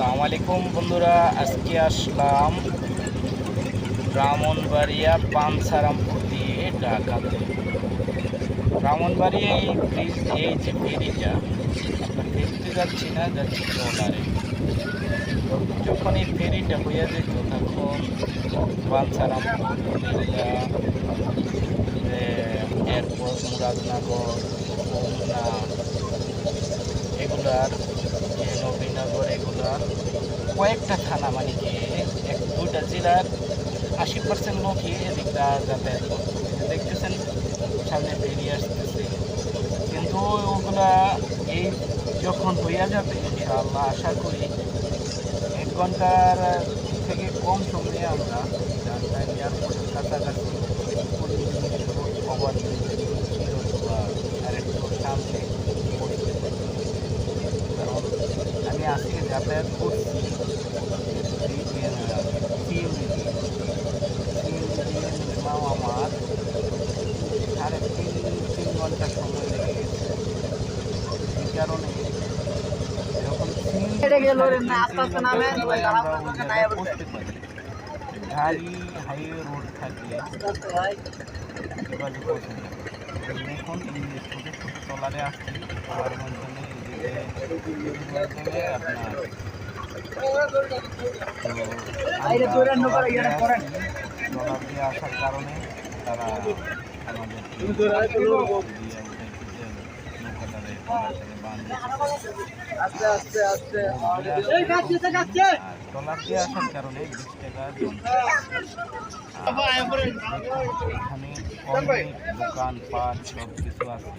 আসসালামু আলাইকুম বন্ধুরা আজকে আসলাম ব্রাহ্মণবাড়িয়া পানসারামপুর দিয়ে ঢাকাতে। ব্রাহ্মণবাড়িয়া এই ব্রিজ এই যে ফেরিটা ফেরিতে যাচ্ছি না যাচ্ছি ট্রলারে যখন এই ফেরিটা হইয়া যেত তখন পানসারামপুর কুমিল্লা এ, এরপর মুরাদনগর খুলনা এগুলার যে নবীনগর এগুলার কয়েকটা থানা মানে কি, এক দুইটা জেলার আশি পার্সেন্ট লোকই এদিকটা যাতায়াত করতো দেখতেছেন, সামনে বেরিয়ে আসতেছে। কিন্তু ওগুলা এই যখন হইয়া যাবে, ইনশাআল্লাহ আশা করি এক ঘণ্টার থেকে কম সময়ে আমরা কাছাকাছি আমি আজকে যাতায়াত করছি সিএমজি সিএমজি দিয়ে মিনিমাম আমার সাড়ে তিন তিন ঘণ্টা সময় লেগে গেছে এই কারণে যখন এটা গেল রে, না, আস্তে আস্তে নামেন, ওই দাঁড়াও, না, এবার করতে পারি গাড়ি হাইওয়ে রোড থাকলে যোগাযোগ করতে পারি দেখুন এই যে ছোটো ছোটো ট্রলারে আসছি ট্রলারের মাধ্যমে আসার কারণে তারা আমাদের আস্তে আস্তে আস্তে এই ট্রলার দিয়ে আসার কারণে বিশ টাকা এখানে দোকান পাট সব কিছু আছে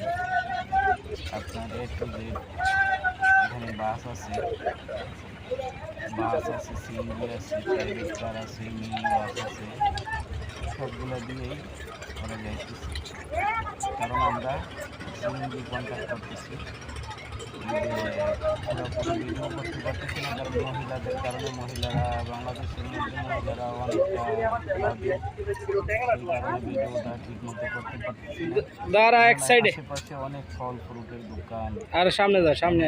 আপনার এ টু এখানে বাস আছে বাস আছে সিএনজি আছে প্রাইভেট কার আছে মিনি বাস আছে সবগুলো দিয়েই ওরা যাইতেছে কারণ আমরা সিএনজি কন্ট্যাক্ট করতেছি। পুরোপুরি ভিডিও করতে পারতেছি না কারণ মহিলাদের কারণে মহিলারা বাংলাদেশের মধ্যে মহিলারা অনেকটা কারণে ভিডিওটা ঠিক মতো করতে পারতেছি দাঁড়া এক সাইডে আশেপাশে অনেক ফল ফ্রুটের দোকান। আর সামনে যা সামনে।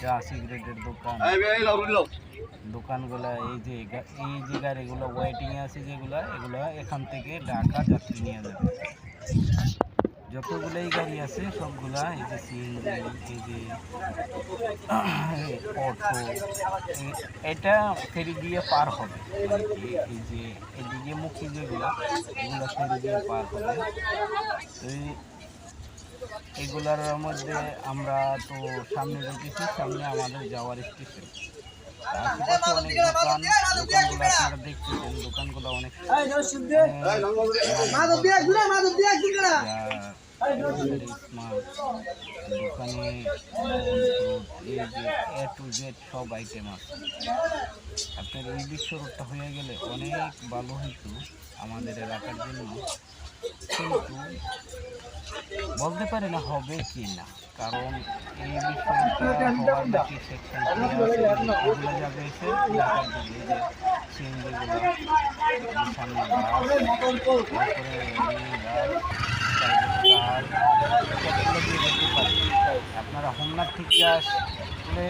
চা সিগারেটের দোকান। দোকানগুলা এই যে এই যে গাড়িগুলো ওয়েটিং আছে যেগুলো এগুলো এখান থেকে ঢাকা যাত্রী নিয়ে যাবে। যতগুলাই গাড়ি আছে, সবগুলা এই যে সিএনজি এই যে অটো এটা ফেরি দিয়ে পার হবে। এই যে এদিকে মুখী যেগুলো, এগুলো ফেরি দিয়ে পার হবে। এই- এগুলার মধ্যে আমরা তো সামনে দেখেছি সামনে আমাদের যাওয়ার স্টেশন। দোকানগুলো অনেক দোকানে এ টু জেড সব আপনার এই বিশ্ব রোডটা হয়ে গেলে অনেক ভালো হইতো আমাদের এলাকার জন্য কিন্তু বলতে পারি না হবে কি না। কারণ এই বিষয়টা সেকশন এগুলো ঢাকার দিকে সিএনজিগুলো সামনে আপনারা হোমনাথ থেকে আসলে